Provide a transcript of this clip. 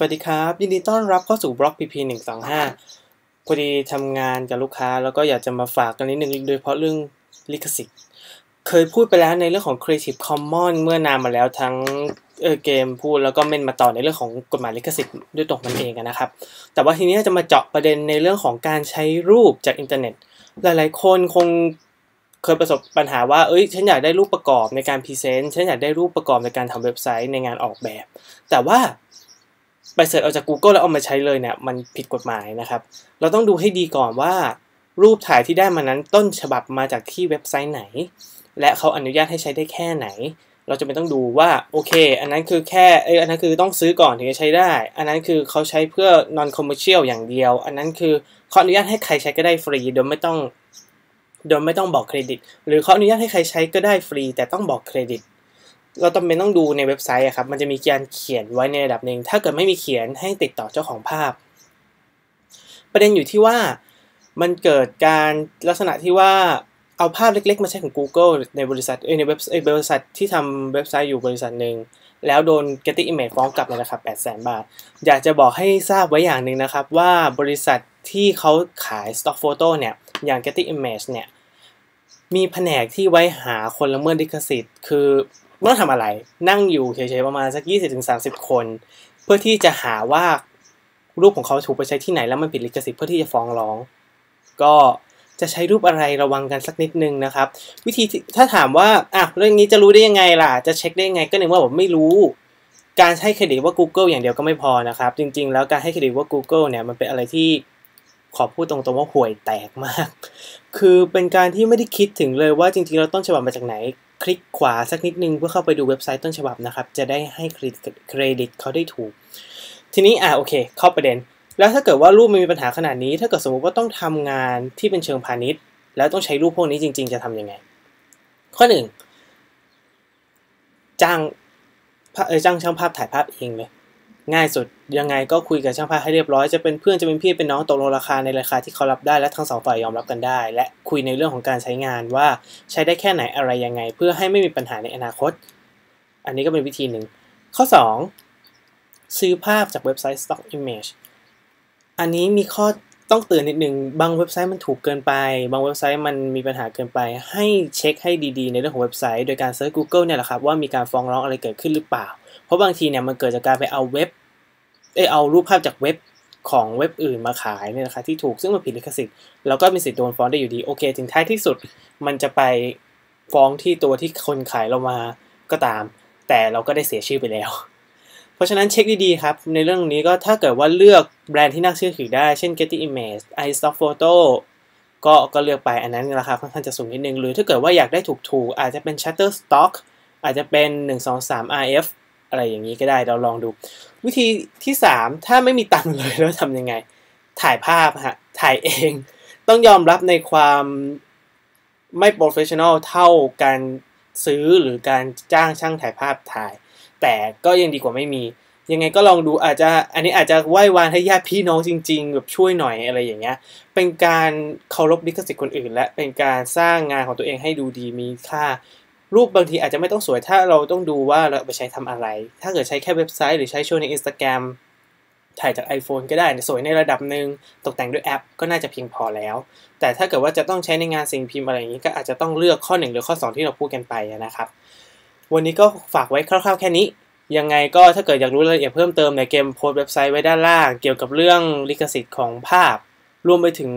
สวัสดีครับ ยินดีต้อนรับเข้าสู่บล็อก PP 1 2 5พอดีทำงานกับลูกค้า แล้วก็อยากจะมาฝากกันนิดนึงโดยเฉพาะเรื่องลิขสิทธิ์ เคยพูดไปแล้วในเรื่องของ Creative Commons เมื่อนานมาแล้วทั้งเออเกมพูดแล้วก็เมนมาต่อในเรื่องของกฎหมายลิขสิทธิ์ด้วยตัวมันเองนะครับ แต่ว่าทีนี้จะมาเจาะประเด็นในเรื่องของการใช้รูปจากอินเทอร์เน็ต หลายๆ คนคงเคยประสบปัญหาว่า เอ้ย ฉันอยากได้รูปประกอบในการพรีเซนต์ ฉันอยากได้รูปประกอบในการทำเว็บไซต์ในงานออกแบบ แต่ว่า ไปเสิร์ชเอาจาก Google แล้วเอามาใช้เลยเนี่ยมันผิดกฎหมายนะครับ เราต้องดูให้ดีก่อนว่า รูปถ่ายที่ได้มานั้นต้นฉบับมาจากที่เว็บไซต์ไหน และเขาอนุญาตให้ใช้ได้แค่ไหน เราจะไม่ต้องดูว่าโอเค อันนั้นคือแค่เอออันนั้นคือต้องซื้อก่อนถึงจะใช้ได้ อันนั้นคือเขาใช้เพื่อ non commercial อย่างเดียว อันนั้นคือเขาอนุญาตให้ใครใช้ก็ได้ฟรีโดยไม่ต้องโดยไม่ต้องบอกเครดิต หรือเขาอนุญาตให้ใครใช้ก็ได้ฟรี แต่ต้องบอกเครดิต เราต้องเป็นต้องดูในเว็บไซต์ครับ มันจะมีการเขียนไว้ในระดับหนึ่ง ถ้าเกิดไม่มีเขียนให้ติดต่อเจ้าของภาพ ประเด็นอยู่ที่ว่ามันเกิดการลักษณะที่ว่าเอาภาพเล็กๆ มาใช้ของ Google ในบริษัทในเว็บบริษัทที่ทำเว็บไซต์อยู่บริษัทหนึ่ง แล้วโดน Getty Image ฟ้องกลับเลยนะครับ800,000 บาท อยากจะบอกให้ทราบไว้อย่างหนึ่งนะครับ ว่าบริษัทที่เขาขาย Stock Photo เนี่ย อย่าง Getty Image เนี่ย มีแผนกที่ไว้หาคนละเมิดลิขสิทธิ์ คือ ไม่ต้องทำอะไร นั่งอยู่เฉยๆประมาณสัก20-30คน เพื่อที่จะหาว่ารูปของเขาถูกไปใช้ที่ไหนแล้วมันผิดลิขสิทธิ์เพื่อที่จะฟ้องร้อง ก็จะใช้รูปอะไรระวังกันสักนิดนึงนะครับ วิธีถ้าถามว่าอะเรื่องนี้จะรู้ได้ยังไงล่ะ จะเช็คได้ยังไงก็ในเมื่อผมไม่รู้ การให้เครดิตว่า Google อย่างเดียวก็ไม่พอนะครับ จริง ๆ แล้วการให้เครดิตว่า Google เนี่ยมันเป็นอะไรที่ ขอพูดตรงๆว่าห่วยแตกมาก คือเป็นการที่ไม่ได้คิดถึงเลยว่าจริงๆเราต้นฉบับมาจากไหน คลิกขวาสักนิดนึงเพื่อเข้าไปดูเว็บไซต์ต้นฉบับนะครับ จะได้ให้เครดิตเขาได้ถูก ทีนี้อะโอเค เข้าประเด็น แล้วถ้าเกิดว่ารูปมันมีปัญหาขนาดนี้ ถ้าเกิดสมมติว่าต้องทำงานที่เป็นเชิงพาณิชย์ แล้วต้องใช้รูปพวกนี้จริง ๆ จะทํำยังไง ข้อหนึ่งจ้างจ้างช่างภาพถ่ายภาพเองเลย ง่ายสุดยังไงก็คุยกับช่างภาพให้เรียบร้อยจะเป็นเพื่อนจะเป็นพี่เป็นน้องตกลงราคาในราคาที่เขารับได้และทั้งสองฝ่ายยอมรับกันได้ และคุยในเรื่องของการใช้งานว่าใช้ได้แค่ไหนอะไรยังไง เพื่อให้ไม่มีปัญหาในอนาคต อันนี้ก็เป็นวิธีหนึ่ง ข้อ 2 ซื้อภาพจากเว็บไซต์ Stock Image อันนี้มีข้อต้องเตือนนิดหนึ่งบางเว็บไซต์มันถูกเกินไป บางเว็บไซต์มันมีปัญหาเกินไป ให้เช็คให้ดีๆ ในเรื่องของเว็บไซต์ โดยการเซิร์ช Google เนี่ยแหละครับว่ามีการฟ้องร้องอะไรเกิดขึ้นหรือเปล่า เพราะบางทีเนี่ยมันเกิดจากการไปเอาเว็บเออเอารูปภาพจากเว็บของเว็บอื่นมาขายเนี่ยนะคะที่ถูกซึ่งมันผิดลิขสิทธิ์แล้วก็มีสิทธิ์โดนฟ้องได้อยู่ดีโอเค ถึงท้ายที่สุดมันจะไปฟ้องที่ตัวที่คนขายเรามาก็ตาม แต่เราก็ได้เสียชื่อไปแล้ว เพราะฉะนั้นเช็คดีๆครับ ในเรื่องนี้ก็ถ้าเกิดว่าเลือกแบรนด์ที่น่าเชื่อถือได้เช่น Getty Image iStock Photo ก็ก็เลือกไปอันนั้นราคาค่อนข้างจะสูงนิดนึง หรือถ้าเกิดว่าอยากได้ถูกๆ อาจจะเป็น Shutterstock อาจจะเป็น 123 RF อะไรอย่างนี้ก็ได้เราลองดู วิธีที่ 3 ถ้าไม่มีตังค์เลยแล้วทำยังไง ถ่ายภาพฮะถ่ายเอง ต้องยอมรับในความไม่โปรเฟชชั่นอลเท่าการซื้อหรือการจ้างช่างถ่ายภาพถ่าย แต่ก็ยังดีกว่าไม่มี ยังไงก็ลองดูอาจจะอันนี้อาจจะไหว้วานให้ญาติพี่น้องจริงๆแบบช่วยหน่อยอะไรอย่างเงี้ยเป็นการเคารพลิขสิทธิ์คนอื่น และเป็นการสร้างงานของตัวเองให้ดูดีมีค่า รูปบางทีอาจจะไม่ต้องสวยถ้าเราต้องดูว่าเราไปใช้ทำอะไร ถ้าเกิดใช้แค่เว็บไซต์หรือใช้โชว์ใน Instagram ถ่ายจาก iPhone ก็ได้สวยในระดับหนึ่งตกแต่งด้วยแอปก็น่าจะเพียงพอแล้ว แต่ถ้าเกิดว่าจะต้องใช้ในงานสิ่งพิมพ์อะไรอย่างนี้ก็อาจจะต้องเลือกข้อ 1 หรือข้อ 2 ที่เราพูดกันไปนะครับ วันนี้ก็ฝากไว้คร่าวๆแค่นี้ ยังไงก็ถ้าเกิดอยากรู้รายละเอียดเพิ่มเติมในเกมโพสเว็บไซต์ไว้ด้านล่าง เกี่ยวกับเรื่องลิขสิทธิ์ของภาพ รวมไปถึง